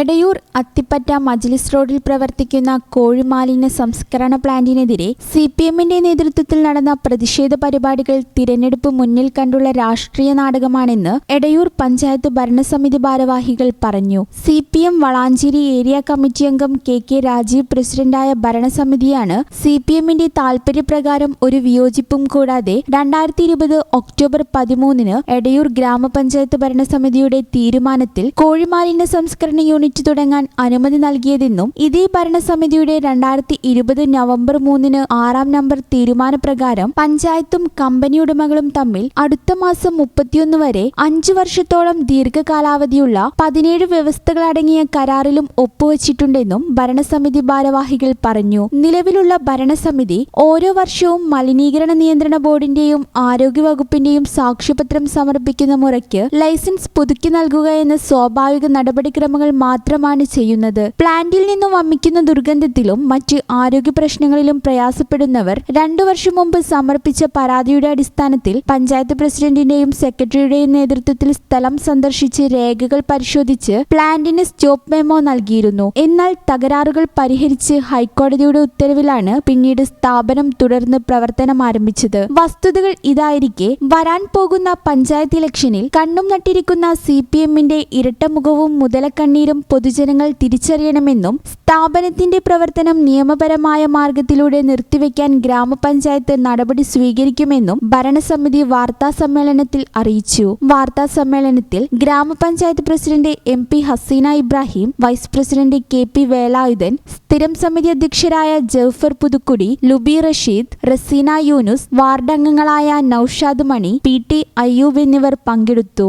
എടയൂർ അത്തിപ്പറ്റ മജ്ലിസ് റോഡിൽ പ്രവർത്തിക്കുന്ന കോഴിമാലിന്യ സംസ്കരണ പ്ലാന്റിനെതിരെ സി പി എമ്മിന്റെ നേതൃത്വത്തിൽ നടന്ന പ്രതിഷേധ പരിപാടികൾ തിരഞ്ഞെടുപ്പ് മുന്നിൽ കണ്ടുള്ള രാഷ്ട്രീയ നാടകമാണെന്ന് എടയൂർ പഞ്ചായത്ത് ഭരണസമിതി ഭാരവാഹികൾ പറഞ്ഞു. C P M Valanchery area committee അംഗം കെ കെ രാജീവ് പ്രസിഡന്റായ ഭരണസമിതിയാണ് സി പി എമ്മിന്റെ താൽപര്യപ്രകാരം ഒരു വിയോജിപ്പും കൂടാതെ രണ്ടായിരത്തി ഇരുപത് ഒക്ടോബർ പതിമൂന്നിന് എടയൂർ ഗ്രാമപഞ്ചായത്ത് ഭരണസമിതിയുടെ തീരുമാനത്തിൽ കോഴിമാലിന്യ സംസ്കരണ യൂണിറ്റ് തുടങ്ങാൻ അനുമതി നൽകിയതെന്നും ഇതേ ഭരണസമിതിയുടെ രണ്ടായിരത്തി ഇരുപത് നവംബർ മൂന്നിന് ആറാം നമ്പർ തീരുമാനപ്രകാരം പഞ്ചായത്തും കമ്പനി ഉടമകളും തമ്മിൽ അടുത്ത മാസം മുപ്പത്തിയൊന്ന് വരെ അഞ്ചു വർഷത്തോളം ദീർഘകാലാവധിയുള്ള പതിനേഴ് വ്യവസ്ഥകളടങ്ങിയ കരാറിലും ഒപ്പുവച്ചിട്ടുണ്ടെന്നും ഭരണസമിതി ഭാരവാഹികൾ പറഞ്ഞു. നിലവിലുള്ള ഭരണസമിതി ഓരോ വർഷവും മലിനീകരണ നിയന്ത്രണ ബോർഡിന്റെയും ആരോഗ്യവകുപ്പിന്റെയും സാക്ഷ്യപത്രം സമർപ്പിക്കുന്ന മുറയ്ക്ക് ലൈസൻസ് പുതുക്കി നൽകുക എന്ന സ്വാഭാവിക നടപടിക്രമങ്ങൾ മാത്രമാണ് ചെയ്യുന്നത്. പ്ലാന്റിൽ നിന്നും വമിക്കുന്ന ദുർഗന്ധത്തിലും മറ്റ് ആരോഗ്യ പ്രശ്നങ്ങളിലും പ്രയാസപ്പെടുന്നവർ രണ്ടു വർഷം മുമ്പ് സമർപ്പിച്ച പരാതിയുടെ അടിസ്ഥാനത്തിൽ പഞ്ചായത്ത് പ്രസിഡന്റിന്റെയും സെക്രട്ടറിയുടെയും നേതൃത്വത്തിൽ സ്ഥലം സന്ദർശിച്ച് രേഖകൾ പരിശോധിച്ച് പ്ലാന്റിന് സ്റ്റോപ്പ് മെമ്മോ നൽകിയിരുന്നു. എന്നാൽ തകരാറുകൾ പരിഹരിച്ച് ഹൈക്കോടതിയുടെ ഉത്തരവിലാണ് പിന്നീട് സ്ഥാപനം തുടർന്ന് പ്രവർത്തനം ആരംഭിച്ചത്. വസ്തുതകൾ ഇതായിരിക്കെ വരാൻ പോകുന്ന പഞ്ചായത്ത് ഇലക്ഷനിൽ കണ്ണും നട്ടിരിക്കുന്ന സി പി എമ്മിന്റെ ഇരട്ടമുഖവും മുതലക്കണ്ണീരും പൊതുജനങ്ങൾ തിരിച്ചറിയണമെന്നും സ്ഥാപനത്തിന്റെ പ്രവർത്തനം നിയമപരമായ മാർഗത്തിലൂടെ നിർത്തിവെക്കാൻ ഗ്രാമപഞ്ചായത്ത് നടപടി സ്വീകരിക്കുമെന്നും ഭരണസമിതി വാർത്താ സമ്മേളനത്തിൽ അറിയിച്ചു. വാർത്താ സമ്മേളനത്തിൽ ഗ്രാമപഞ്ചായത്ത് president M P Haseena Ibrahim vice president K P Velayudhan സ്ഥിരം സമിതി അധ്യക്ഷരായ ജൌഫർ പുതുക്കുടി ലുബി റഷീദ് റസീന യൂനുസ് വാർഡംഗങ്ങളായ നൌഷാദ് മണി പി ടി അയ്യൂബ് എന്നിവർ പങ്കെടുത്തു.